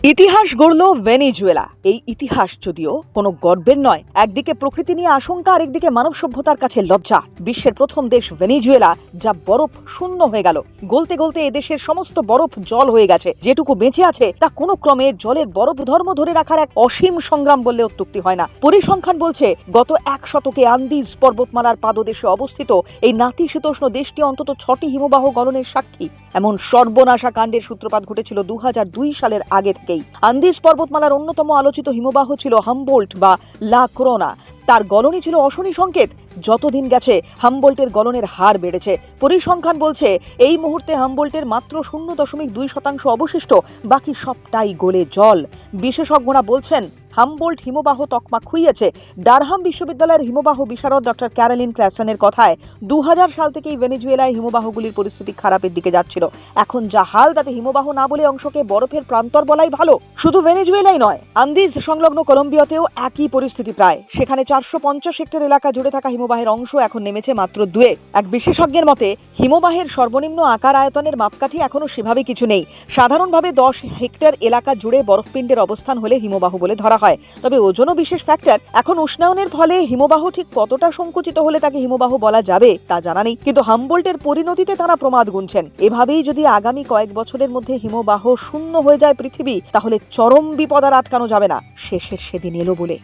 ইতিহাস গড়ল ভেনিজুয়েলা। এই ইতিহাস যদিও কোনো গর্বের নয়, একদিকে প্রকৃতি নিয়ে আশঙ্কা আর একদিকে মানব সভ্যতার কাছে লজ্জা। বিশ্বের প্রথম দেশ ভেনিজুয়েলা, যা বরফ শূন্য হয়ে গেল। গলতে গলতে এদেশের সমস্ত বরফ জল হয়ে গেছে। যেটুকু বেঁচে আছে, তা কোনো ক্রমে জলের বরফ ধর্ম ধরে রাখার এক অসীম সংগ্রাম বললে অত্যুক্তি হয় না। পরিসংখ্যান বলছে, গত এক শতকে আন্দিজ পর্বতমালার পাদদেশে অবস্থিত এই নাতিশীতোষ্ণ দেশটি অন্তত ছটি হিমবাহ গলনের সাক্ষী। এমন সর্বনাশা কাণ্ডের সূত্রপাত ঘটেছিল দু হাজার দুই সালের আগে থেকেই আন্দিস পর্বতমালার অন্যতম আলোচিত হিমবাহ ছিল হামবোল্ট বা লা ক্রোনা। তার গলনই ছিল অশনি সংকেত। যতদিন গেছে, হামবোল্টের গলনের হার বেড়েছে। পরিসংখ্যান বলছে, এই মুহূর্তে হামবোল্টের মাত্র শূন্য দশমিক দুই শতাংশ অবশিষ্ট, বাকি সবটাই গলে জল। বিশেষজ্ঞরা বলছেন, হামবোল্ট হিমবাহ তকমা খুইয়েছে। ডারহাম বিশ্ববিদ্যালয়ের হিমবাহ বিশারদ ডক্টর ক্যারোলিন ক্ল্যাসনের কথায় দু সাল থেকেই ভেনেজুয়েলায় হিমবাহগুলির পরিস্থিতি খারাপের দিকে যাচ্ছিল। এখন যা হাল, তাতে হিমবাহ না বলে অংশকে বরফের প্রান্তর বলাই ভালো। শুধু ভেনেজুয়েলাই নয়, আন্দিজ সংলগ্ন কলম্বিয়াতেও একই পরিস্থিতি প্রায়। সেখানে চারশো পঞ্চাশ হেক্টর এলাকা জুড়ে থাকা হিমবাহের অংশ এখন নেমেছে মাত্র দুয়ে। এক বিশেষজ্ঞের মতে, হিমবাহের সর্বনিম্ন আকার আয়তনের মাপকাঠি এখনও সেভাবে কিছু নেই। সাধারণভাবে দশ হেক্টর এলাকা জুড়ে বরফপিণ্ডের অবস্থান হলে হিমবাহ বলে ধরা হয়। তবে ওজনও বিশেষ ফ্যাক্টর। এখন উষ্ণায়নের ফলে হিমবাহ ঠিক কতটা সংকুচিত হলে তাকে হিমবাহ বলা যাবে, তা জানা নেই। কিন্তু হামবোল্টের পরিণতিতে তারা প্রমাদ গুনছেন। এভাবেই যদি আগামী কয়েক বছরের মধ্যে হিমবাহ শূন্য হয়ে যায় পৃথিবী, তাহলে চরম বিপদ আর আটকানো যাবে না। শেষের সেদিন এলো বলে।